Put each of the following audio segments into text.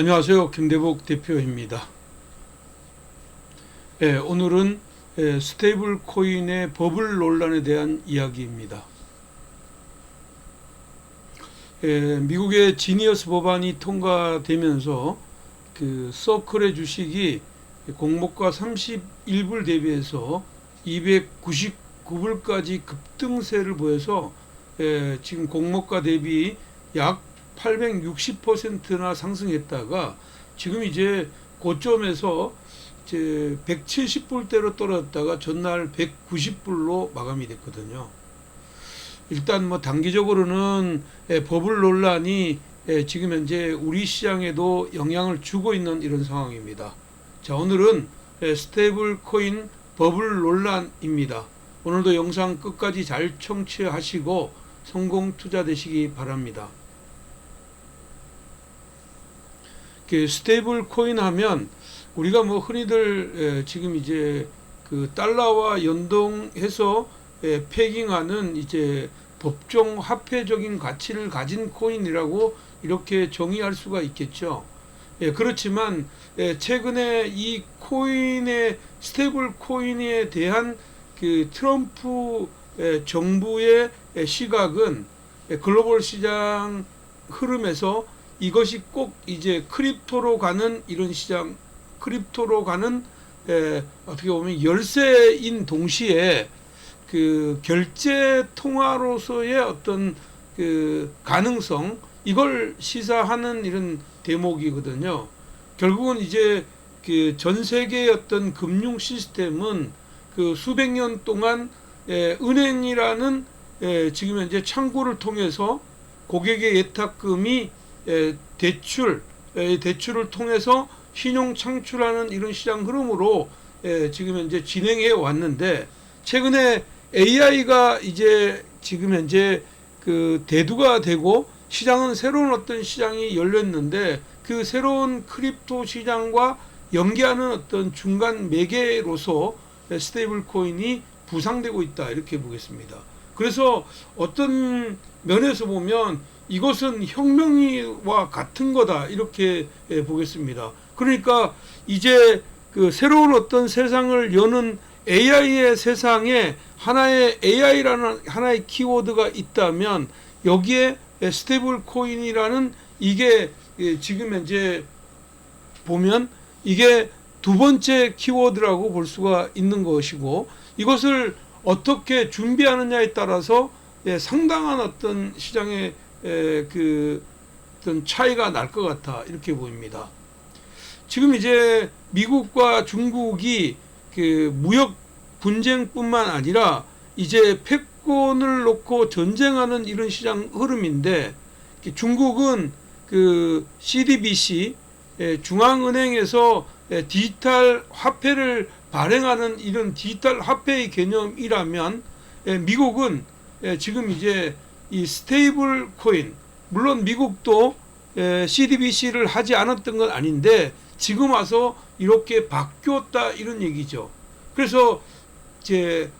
안녕하세요. 김대복 대표입니다. 예, 오늘은 예, 스테이블 코인의 버블 논란에 대한 이야기입니다. 예, 미국의 지니어스 법안이 통과되면서 그 서클의 주식이 공모가 31불 대비해서 299불까지 급등세를 보여서 예, 지금 공모가 대비 약 860%나 상승했다가 지금 이제 고점에서 이제 170불대로 떨어졌다가 전날 190불로 마감이 됐거든요. 일단 뭐 단기적으로는 예, 버블 논란이 예, 지금 현재 우리 시장에도 영향을 주고 있는 이런 상황입니다. 자, 오늘은 예, 스테이블 코인 버블 논란입니다. 오늘도 영상 끝까지 잘 청취하시고 성공 투자 되시기 바랍니다. 그 스테이블 코인 하면 우리가 뭐 흔히들 에, 지금 이제 그 달러와 연동해서 에, 패깅하는 이제 법정 화폐적인 가치를 가진 코인이라고 이렇게 정의할 수가 있겠죠. 예, 그렇지만 예, 최근에 이 코인의 스테이블 코인에 대한 그 트럼프 예, 정부의 예, 시각은 예, 글로벌 시장 흐름에서 이것이 꼭 이제 크립토로 가는 이런 시장, 크립토로 가는 에, 어떻게 보면 열쇠인 동시에 그 결제 통화로서의 어떤 그 가능성 이걸 시사하는 이런 대목이거든요. 결국은 이제 그 전 세계의 어떤 금융 시스템은 그 수백 년 동안 에, 은행이라는 에, 지금 현재 창구를 통해서 고객의 예탁금이 에, 대출 에, 대출을 통해서 신용 창출하는 이런 시장 흐름으로 에, 지금 현재 진행해 왔는데 최근에 AI가 이제 지금 현재 그 대두가 되고 시장은 새로운 어떤 시장이 열렸는데 그 새로운 크립토 시장과 연계하는 어떤 중간 매개로서 스테이블 코인이 부상되고 있다 이렇게 보겠습니다. 그래서 어떤 면에서 보면 이것은 혁명이와 같은 거다 이렇게 예, 보겠습니다. 그러니까 이제 그 새로운 어떤 세상을 여는 AI의 세상에 하나의 AI라는 하나의 키워드가 있다면 여기에 스테이블 코인이라는 이게 예, 지금 현재 보면 이게 두 번째 키워드라고 볼 수가 있는 것이고 이것을 어떻게 준비하느냐에 따라서 예, 상당한 어떤 시장의 에, 그 어떤 차이가 날 것 같아 이렇게 보입니다. 지금 이제 미국과 중국이 그 무역 분쟁뿐만 아니라 이제 패권을 놓고 전쟁하는 이런 시장 흐름인데 중국은 그 CDBC 중앙은행에서 디지털 화폐를 발행하는 이런 디지털 화폐의 개념이라면 미국은 지금 이제 이 스테이블 코인 물론 미국도 CDBC를 하지 않았던 건 아닌데 지금 와서 이렇게 바뀌었다 이런 얘기죠. 그래서 제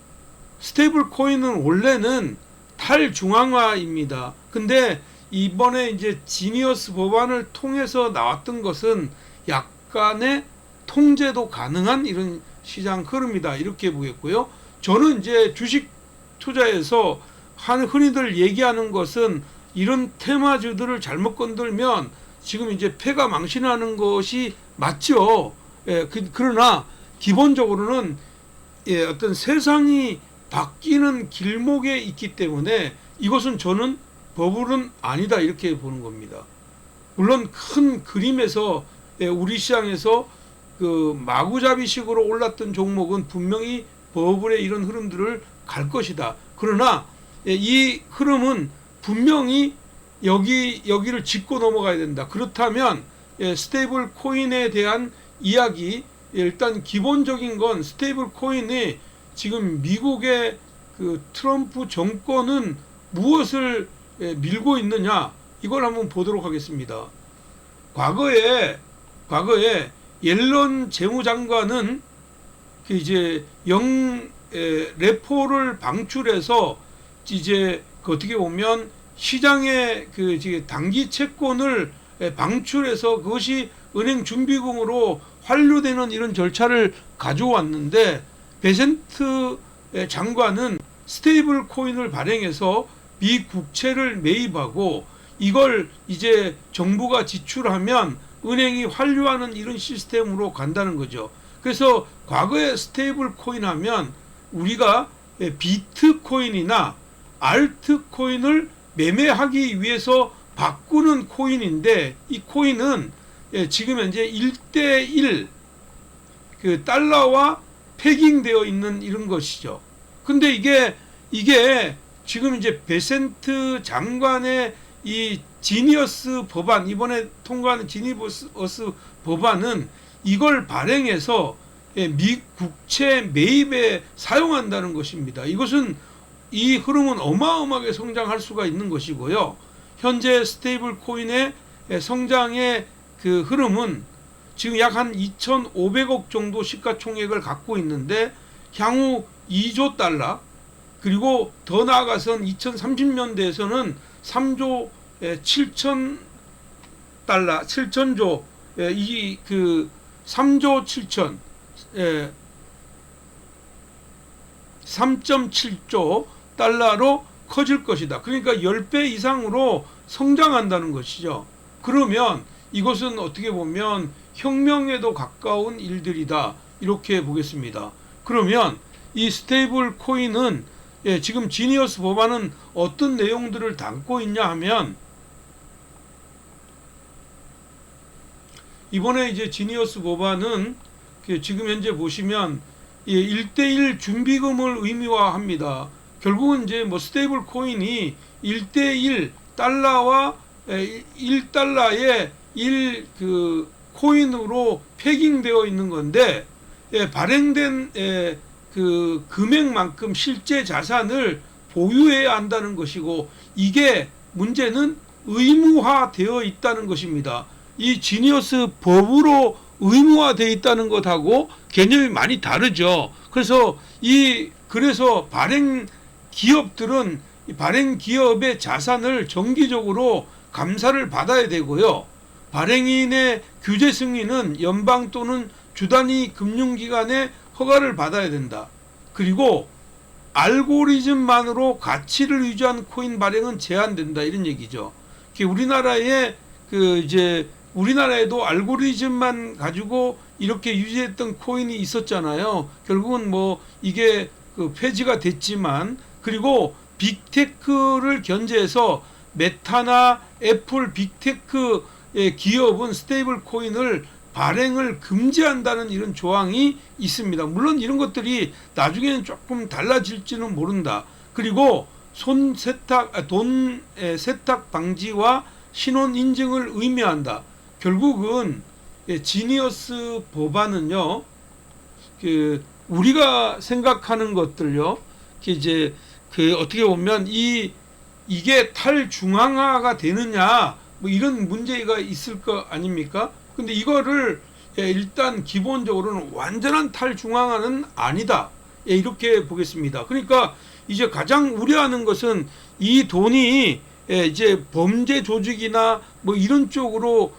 스테이블 코인은 원래는 탈중앙화입니다. 근데 이번에 이제 지니어스 법안을 통해서 나왔던 것은 약간의 통제도 가능한 이런 시장 흐름이다 이렇게 보겠고요. 저는 이제 주식 투자에서 한 흔히들 얘기하는 것은 이런 테마주들을 잘못 건들면 지금 이제 폐가 망신하는 것이 맞죠. 예, 그, 그러나 기본적으로는 예, 어떤 세상이 바뀌는 길목에 있기 때문에 이것은 저는 버블은 아니다 이렇게 보는 겁니다. 물론 큰 그림에서 예, 우리 시장에서 그 마구잡이식으로 올랐던 종목은 분명히 버블의 이런 흐름들을 갈 것이다. 그러나 예, 이 흐름은 분명히 여기 여기를 짚고 넘어가야 된다. 그렇다면 예, 스테이블 코인에 대한 이야기 예, 일단 기본적인 건 스테이블 코인이 지금 미국의 그 트럼프 정권은 무엇을 밀고 있느냐 이걸 한번 보도록 하겠습니다. 과거에 과거에 옐런 재무장관은 그 이제 영 레포를 방출해서 이제 그 어떻게 보면 시장의 그 단기 채권을 예, 방출해서 그것이 은행 준비금으로 환류되는 이런 절차를 가져왔는데 베센트 예, 장관은 스테이블 코인을 발행해서 미국채를 매입하고 이걸 이제 정부가 지출하면 은행이 환류하는 이런 시스템으로 간다는 거죠. 그래서 과거에 스테이블 코인 하면 우리가 예, 비트코인이나 알트코인을 매매하기 위해서 바꾸는 코인인데 이 코인은 예, 지금 현재 1대1 그 달러와 패깅되어 있는 이런 것이죠. 근데 이게 이게 지금 이제 베센트 장관의 이 지니어스 법안 이번에 통과하는 지니어스 법안은 이걸 발행해서 예, 미국채 매입에 사용한다는 것입니다. 이것은 이 흐름은 어마어마하게 성장할 수가 있는 것이고요. 현재 스테이블 코인의 예, 성장의 그 흐름은 지금 약 한 2,500억 정도 시가총액을 갖고 있는데 향후 2조 달러 그리고 더 나아가선 2030년대에서는 3조 7천 달러, 7천조 이 그 3조 7천 예, 3.7조 달러로 커질 것이다. 그러니까 10배 이상으로 성장한다는 것이죠. 그러면 이것은 어떻게 보면 혁명에도 가까운 일들이다. 이렇게 보겠습니다. 그러면 이 스테이블 코인은 예, 지금 지니어스 법안은 어떤 내용들을 담고 있냐 하면 이번에 이제 지니어스 법안은 그 지금 현재 보시면 예, 1대1 준비금을 의미화합니다. 결국은 이제 뭐 스테이블 코인이 1대1 달러와 1달러의 1그 코인으로 패깅되어 있는 건데 예, 발행된 예, 그 금액만큼 실제 자산을 보유해야 한다는 것이고 이게 문제는 의무화되어 있다는 것입니다. 이 지니어스 법으로 의무화되어 있다는 것하고 개념이 많이 다르죠. 그래서 이 그래서 발행 기업들은 이 발행 기업의 자산을 정기적으로 감사를 받아야 되고요. 발행인의 규제 승인은 연방 또는 주단위 금융기관의 허가를 받아야 된다. 그리고 알고리즘만으로 가치를 유지한 코인 발행은 제한된다 이런 얘기죠. 우리나라의 그 이제 우리나라에도 알고리즘만 가지고 이렇게 유지했던 코인이 있었잖아요. 결국은 뭐 이게 그 폐지가 됐지만 그리고 빅테크를 견제해서 메타나 애플 빅테크의 기업은 스테이블 코인을 발행을 금지한다는 이런 조항이 있습니다. 물론 이런 것들이 나중에는 조금 달라질지는 모른다. 그리고 손 세탁, 아, 돈 세탁 방지와 신원 인증을 의미한다. 결국은 예, 지니어스 법안은요, 그 우리가 생각하는 것들요, 이제 그 어떻게 보면 이 이게 탈중앙화가 되느냐 뭐 이런 문제가 있을 거 아닙니까? 근데 이거를 예, 일단 기본적으로는 완전한 탈중앙화는 아니다. 예, 이렇게 보겠습니다. 그러니까 이제 가장 우려하는 것은 이 돈이 예, 이제 범죄 조직이나 뭐 이런 쪽으로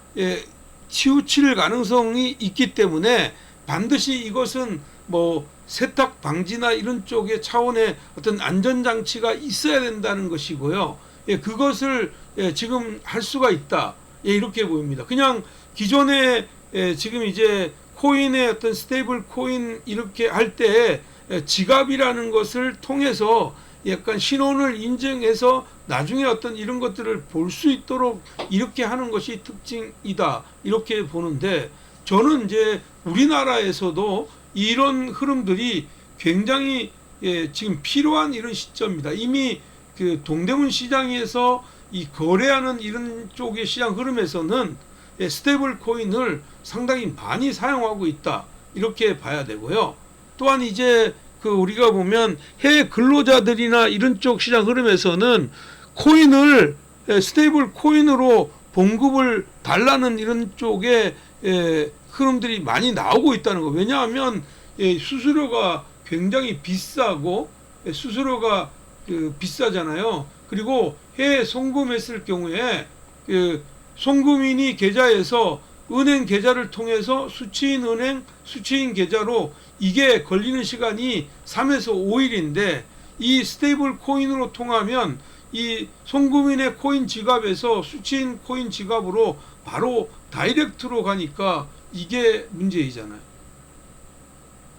치우칠 가능성이 있기 때문에 반드시 이것은 뭐 세탁 방지나 이런 쪽의 차원의 어떤 안전 장치가 있어야 된다는 것이고요. 예, 그것을 예, 지금 할 수가 있다. 예, 이렇게 보입니다. 그냥 기존에 예, 지금 이제 코인의 어떤 스테이블 코인 이렇게 할때 예, 지갑이라는 것을 통해서 약간 신원을 인증해서 나중에 어떤 이런 것들을 볼 수 있도록 이렇게 하는 것이 특징이다. 이렇게 보는데 저는 이제 우리나라에서도 이런 흐름들이 굉장히 예, 지금 필요한 이런 시점입니다. 이미 그 동대문 시장에서 이 거래하는 이런 쪽의 시장 흐름에서는 예, 스테이블 코인을 상당히 많이 사용하고 있다. 이렇게 봐야 되고요. 또한 이제 그 우리가 보면 해외 근로자들이나 이런 쪽 시장 흐름에서는 코인을 예, 스테이블 코인으로 봉급을 달라는 이런 쪽에 예, 흐름들이 많이 나오고 있다는 거. 왜냐하면 예, 수수료가 굉장히 비싸고 예, 수수료가 그 비싸잖아요. 그리고 해외 송금했을 경우에 그 송금인이 계좌에서 은행 계좌를 통해서 수취인 은행 수취인 계좌로 이게 걸리는 시간이 3에서 5일인데 이 스테이블 코인으로 통하면 이 송금인의 코인 지갑에서 수취인 코인 지갑으로 바로 다이렉트로 가니까 이게 문제이잖아요.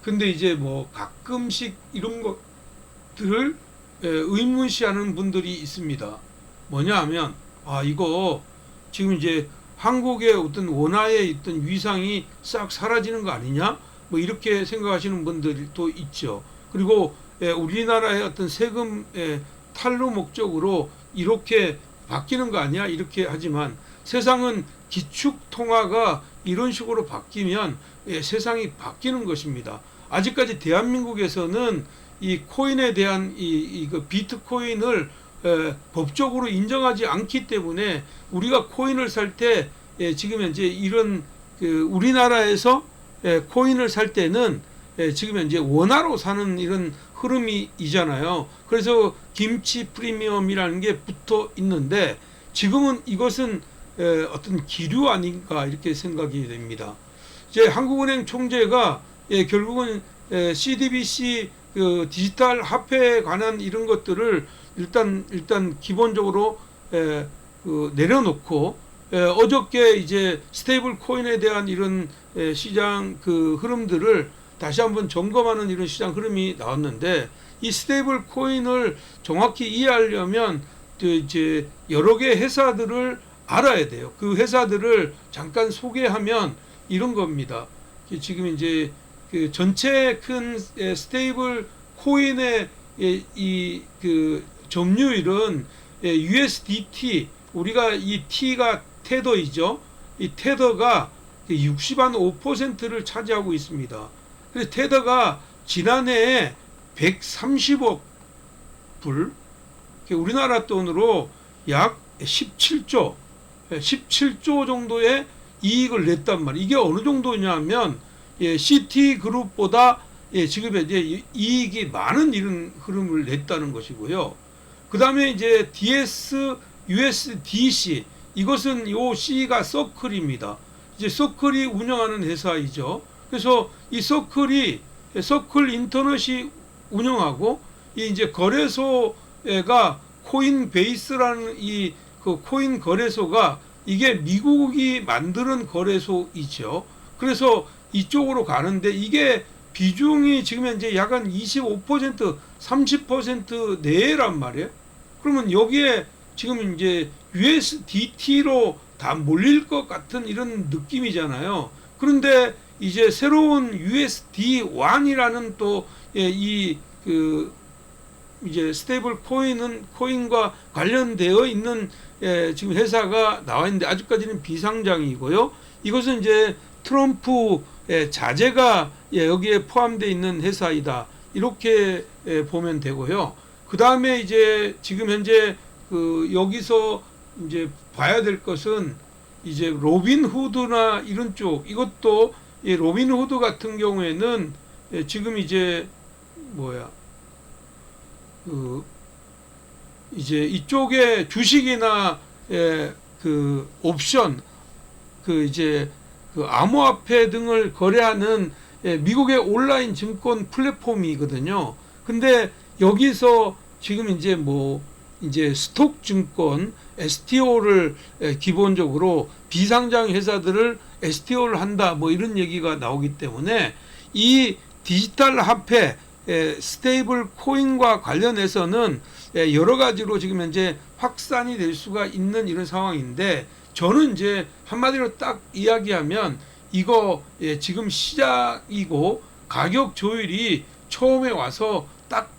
근데 이제 뭐 가끔씩 이런 것들을 에, 의문시하는 분들이 있습니다. 뭐냐 하면 아 이거 지금 이제 한국의 어떤 원화에 있던 위상이 싹 사라지는 거 아니냐? 뭐 이렇게 생각하시는 분들도 있죠. 그리고 에, 우리나라의 어떤 세금 에, 탈루 목적으로 이렇게 바뀌는 거 아니야? 이렇게 하지만 세상은 기축 통화가 이런 식으로 바뀌면 예, 세상이 바뀌는 것입니다. 아직까지 대한민국에서는 이 코인에 대한 이, 이 그 비트코인을 에, 법적으로 인정하지 않기 때문에 우리가 코인을 살 때 지금 현재 이런 그 우리나라에서 에, 코인을 살 때는 에, 지금 현재 원화로 사는 이런 흐름이 있잖아요. 그래서 김치 프리미엄이라는 게 붙어 있는데 지금은 이것은 에, 어떤 기류 아닌가 이렇게 생각이 됩니다. 이제 한국은행 총재가 예, 결국은 에, CDBC 그 디지털 화폐에 관한 이런 것들을 일단 일단 기본적으로 에, 그 내려놓고 에, 어저께 이제 스테이블 코인에 대한 이런 에, 시장 그 흐름들을 다시 한번 점검하는 이런 시장 흐름이 나왔는데 이 스테이블 코인을 정확히 이해하려면 그 이제 여러 개 회사들을 알아야 돼요. 그 회사들을 잠깐 소개하면 이런 겁니다. 지금 이제 그 전체 큰 에, 스테이블 코인의 이그 점유율은 예, USDT 우리가 이 T가 테더이죠. 이 테더가 60한 5%를 차지하고 있습니다. 그래서 테더가 지난해에 130억 불, 우리나라 돈으로 약 17조, 17조 정도의 이익을 냈단 말이에요. 이게 어느 정도냐면 예, CT 그룹보다 예, 지금 이제 이익이 많은 이런 흐름을 냈다는 것이고요. 그 다음에 이제 DS, USDC 이것은 요 C가 서클입니다. 이제 서클이 운영하는 회사이죠. 그래서 이 서클이 서클 인터넷이 운영하고 이 이제 거래소가 코인 베이스라는 이 그 코인 거래소가 이게 미국이 만드는 거래소이죠. 그래서 이쪽으로 가는데 이게 비중이 지금 현재 약한25% 30% 내란 말이에요. 그러면 여기에 지금 이제 USDT로 다 몰릴 것 같은 이런 느낌이잖아요. 그런데 이제 새로운 USD1이라는 또이그 이제 스테이블 코인은 코인과 관련되어 있는 예, 지금 회사가 나와 있는데 아직까지는 비상장이고요. 이것은 이제 트럼프 예, 자재가 예, 여기에 포함되어 있는 회사이다. 이렇게 예, 보면 되고요. 그 다음에 이제 지금 현재 그 여기서 이제 봐야 될 것은 이제 로빈 후드나 이런 쪽 이것도 이 로빈 후드 같은 경우에는 예, 지금 이제 뭐야 그 이제 이쪽에 주식이나 예, 그 옵션 그 이제 그 암호화폐 등을 거래하는 예, 미국의 온라인 증권 플랫폼이거든요. 근데 여기서 지금 이제 뭐 이제 스톡 증권 STO를 예, 기본적으로 비상장 회사들을 STO를 한다 뭐 이런 얘기가 나오기 때문에 이 디지털 화폐 예, 스테이블 코인과 관련해서는 예, 여러 가지로 지금 현재 확산이 될 수가 있는 이런 상황인데 저는 이제 한마디로 딱 이야기하면 이거 예, 지금 시작이고 가격 조율이 처음에 와서 딱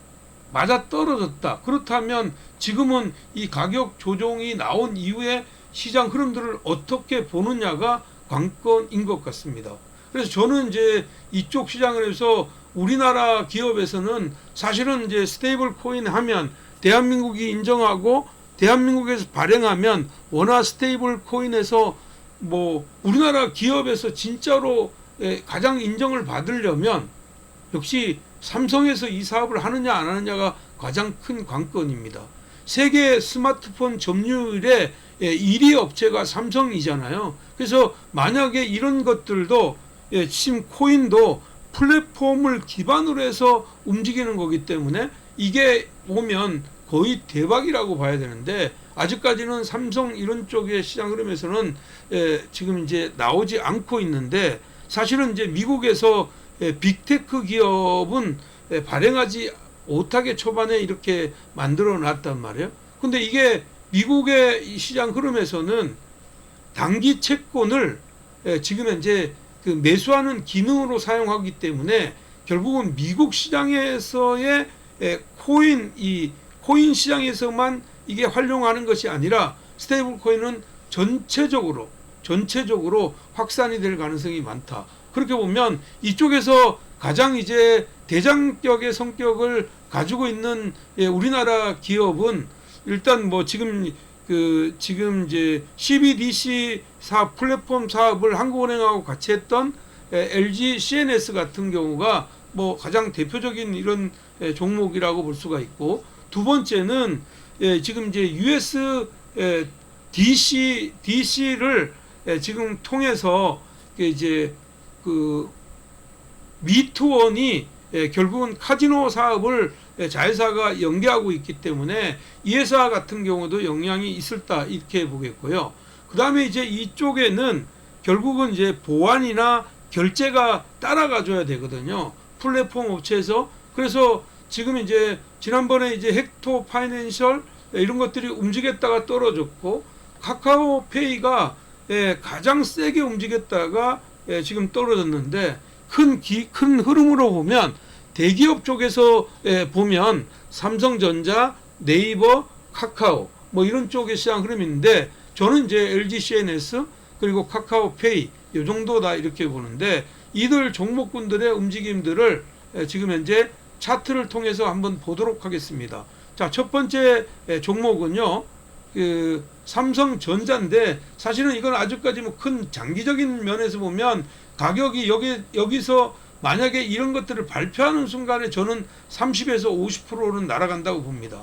맞아 떨어졌다. 그렇다면 지금은 이 가격 조정이 나온 이후에 시장 흐름들을 어떻게 보느냐가 관건인 것 같습니다. 그래서 저는 이제 이쪽 시장을 해서 우리나라 기업에서는 사실은 이제 스테이블 코인 하면 대한민국이 인정하고 대한민국에서 발행하면 원화 스테이블 코인에서 뭐 우리나라 기업에서 진짜로 예, 가장 인정을 받으려면 역시 삼성에서 이 사업을 하느냐 안 하느냐가 가장 큰 관건입니다. 세계 스마트폰 점유율의 예, 1위 업체가 삼성이잖아요. 그래서 만약에 이런 것들도 예, 지금 코인도 플랫폼을 기반으로 해서 움직이는 거기 때문에 이게 오면 거의 대박이라고 봐야 되는데 아직까지는 삼성 이런 쪽의 시장 흐름에서는 예, 지금 이제 나오지 않고 있는데 사실은 이제 미국에서 예, 빅테크 기업은 예, 발행하지 못하게 초반에 이렇게 만들어 놨단 말이에요. 근데 이게 미국의 이 시장 흐름에서는 단기 채권을 예, 지금 현재 그 매수하는 기능으로 사용하기 때문에 결국은 미국 시장에서의 예, 코인 이 코인 시장에서만 이게 활용하는 것이 아니라 스테이블 코인은 전체적으로 전체적으로 확산이 될 가능성이 많다. 그렇게 보면 이쪽에서 가장 이제 대장격의 성격을 가지고 있는 예, 우리나라 기업은 일단 뭐 지금 그 지금 이제 CBDC 사 플랫폼 사업을 한국은행하고 같이 했던 예, LG CNS 같은 경우가 뭐 가장 대표적인 이런 예, 종목이라고 볼 수가 있고 두 번째는 예, 지금 이제 US 예, DC DC를 예, 지금 통해서 그 이제 그 미투원이 예, 결국은 카지노 사업을 예, 자회사가 연계하고 있기 때문에 이 회사 같은 경우도 영향이 있을다 이렇게 보겠고요. 그 다음에 이제 이쪽에는 결국은 이제 보안이나 결제가 따라가줘야 되거든요. 플랫폼 업체에서 그래서 지금 이제 지난번에 이제 헥토 파이낸셜 예, 이런 것들이 움직였다가 떨어졌고 카카오페이가 예, 가장 세게 움직였다가 예, 지금 떨어졌는데 큰, 기, 큰 흐름으로 보면 대기업 쪽에서 예, 보면 삼성전자, 네이버, 카카오 뭐 이런 쪽의 시장 흐름인데 저는 이제 LG CNS 그리고 카카오페이 이 정도다 이렇게 보는데 이들 종목군들의 움직임들을 예, 지금 현재 차트를 통해서 한번 보도록 하겠습니다. 자, 첫 번째 예, 종목은요. 그 삼성전자인데 사실은 이건 아직까지 뭐 큰 장기적인 면에서 보면 가격이 여기 여기서 만약에 이런 것들을 발표하는 순간에 저는 30에서 50%는 날아간다고 봅니다.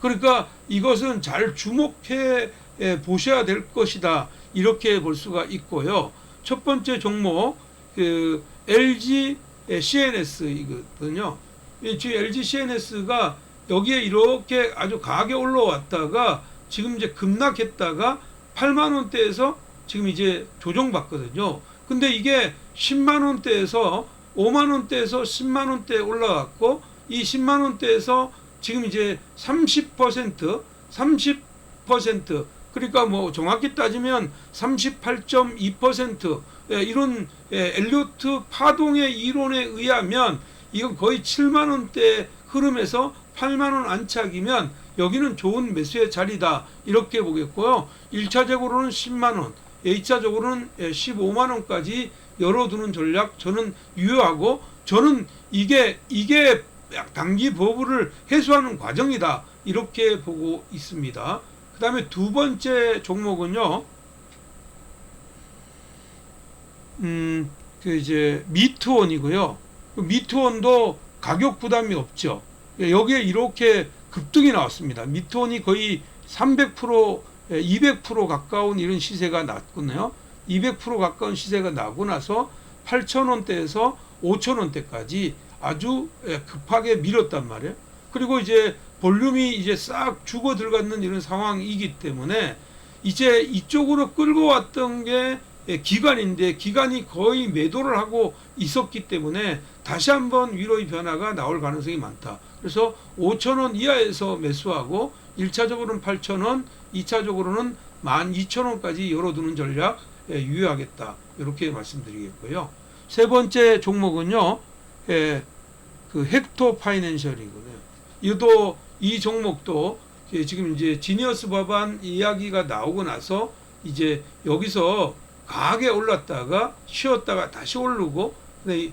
그러니까 이것은 잘 주목해 예, 보셔야 될 것이다 이렇게 볼 수가 있고요. 첫 번째 종목 그 LG CNS이거든요. LG CNS가 여기에 이렇게 아주 강하게 올라왔다가 지금 이제 급락했다가 8만 원대에서 지금 이제 조정받거든요. 근데 이게 10만 원대에서 5만 원대에서 10만 원대 올라갔고 이 10만 원대에서 지금 이제 30% 30% 그러니까 뭐 정확히 따지면 38.2% 예, 이런 예, 엘리오트 파동의 이론에 의하면 이건 거의 7만 원대 흐름에서 8만 원 안착이면 여기는 좋은 매수의 자리다. 이렇게 보겠고요. 1차적으로는 10만 원, 2차적으로는 15만 원까지 열어두는 전략 저는 유효하고 저는 이게 이게 단기 버블을 해소하는 과정이다 이렇게 보고 있습니다. 그 다음에 두 번째 종목은요. 음, 그 이제 미투원이고요. 그 미투원도 가격 부담이 없죠. 예, 여기에 이렇게 급등이 나왔습니다. 미투원이 거의 300% 200% 가까운 이런 시세가 났거든요. 200% 가까운 시세가 나고 나서 8,000원대에서 5,000원대까지 아주 예, 급하게 밀었단 말이에요. 그리고 이제 볼륨이 이제 싹 죽어 들어가는 이런 상황이기 때문에 이제 이쪽으로 끌고 왔던 게 예, 기관인데 기관이 거의 매도를 하고 있었기 때문에 다시 한번 위로의 변화가 나올 가능성이 많다. 그래서 5천원 이하에서 매수하고 1차적으로는 8천원, 2차적으로는 12,000원까지 열어두는 전략 예, 유효하겠다. 이렇게 말씀드리겠고요. 세 번째 종목은요. 예, 그 헥토 파이낸셜이거든요. 이도 이 종목도 예, 지금 이제 지니어스 법안 이야기가 나오고 나서 이제 여기서 강하게 올랐다가 쉬었다가 다시 오르고 근데 1, 2,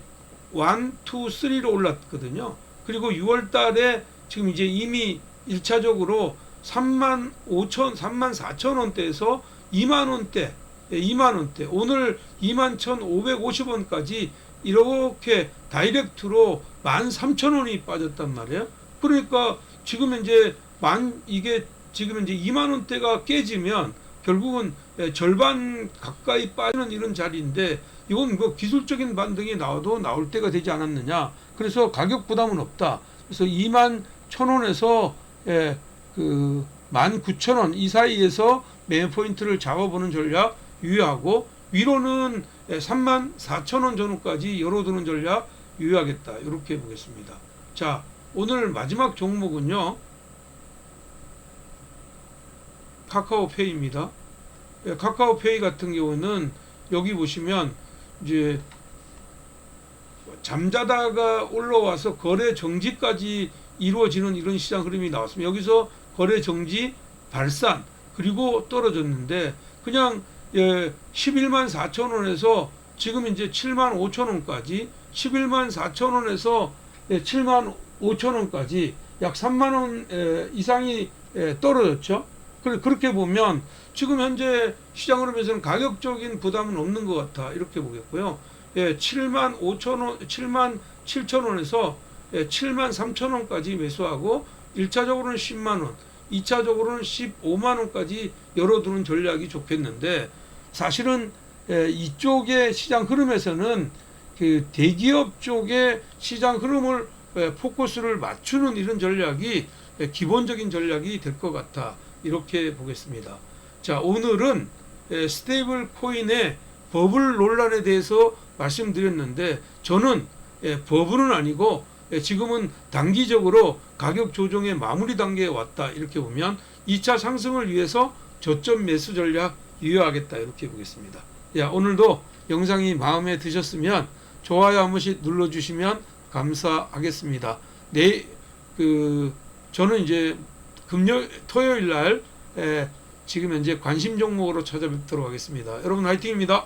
3로 올랐거든요. 그리고 6월 달에 지금 이제 이미 1차적으로 3만 5천, 3만 4천 원대에서 2만 원대, 2만 원대, 오늘 2만 1,550원까지 이렇게 다이렉트로 1만 3천 원이 빠졌단 말이에요. 그러니까 지금 이제 만 이게 지금 이제 2만 원대가 깨지면 결국은 예, 절반 가까이 빠지는 이런 자리인데 이건 뭐 기술적인 반등이 나와도 나올 때가 되지 않았느냐. 그래서 가격 부담은 없다. 그래서 2만 1,000원에서 예, 그 19,000원 이 사이에서 매매 포인트를 잡아보는 전략 유효하고 위로는 3만 4천 원 전후까지 열어두는 전략 유효하겠다. 이렇게 보겠습니다. 자, 오늘 마지막 종목은요. 카카오페이입니다. 예, 카카오페이 같은 경우는 여기 보시면 이제 잠자다가 올라와서 거래 정지까지 이루어지는 이런 시장 흐름이 나왔습니다. 여기서 거래 정지 발산 그리고 떨어졌는데 그냥 예, 11만 4천 원에서 지금 이제 7만 5천 원까지 11만 4천 원에서 예, 7만 5천 원까지 약 3만 원 예, 이상이 예, 떨어졌죠. 그렇게 보면 지금 현재 시장 흐름에서는 가격적인 부담은 없는 것 같아 이렇게 보겠고요. 예, 7만 5천 원, 7만 7천 원에서 예, 7만 3천 원까지 매수하고 1차적으로는 10만 원, 2차적으로는 15만 원까지 열어두는 전략이 좋겠는데 사실은 예, 이쪽의 시장 흐름에서는 그 대기업 쪽의 시장 흐름을 예, 포커스를 맞추는 이런 전략이 예, 기본적인 전략이 될 것 같아 이렇게 보겠습니다. 자 오늘은 예, 스테이블 코인의 버블 논란에 대해서 말씀드렸는데 저는 예, 버블은 아니고 예, 지금은 단기적으로 가격 조정의 마무리 단계에 왔다 이렇게 보면 2차 상승을 위해서 저점 매수 전략 유효하겠다 이렇게 보겠습니다. 야 오늘도 영상이 마음에 드셨으면 좋아요 한 번씩 눌러주시면 감사하겠습니다. 내 그 저는 이제 금요 토요일 날 에, 지금 현재 관심 종목으로 찾아뵙도록 하겠습니다. 여러분 화이팅입니다.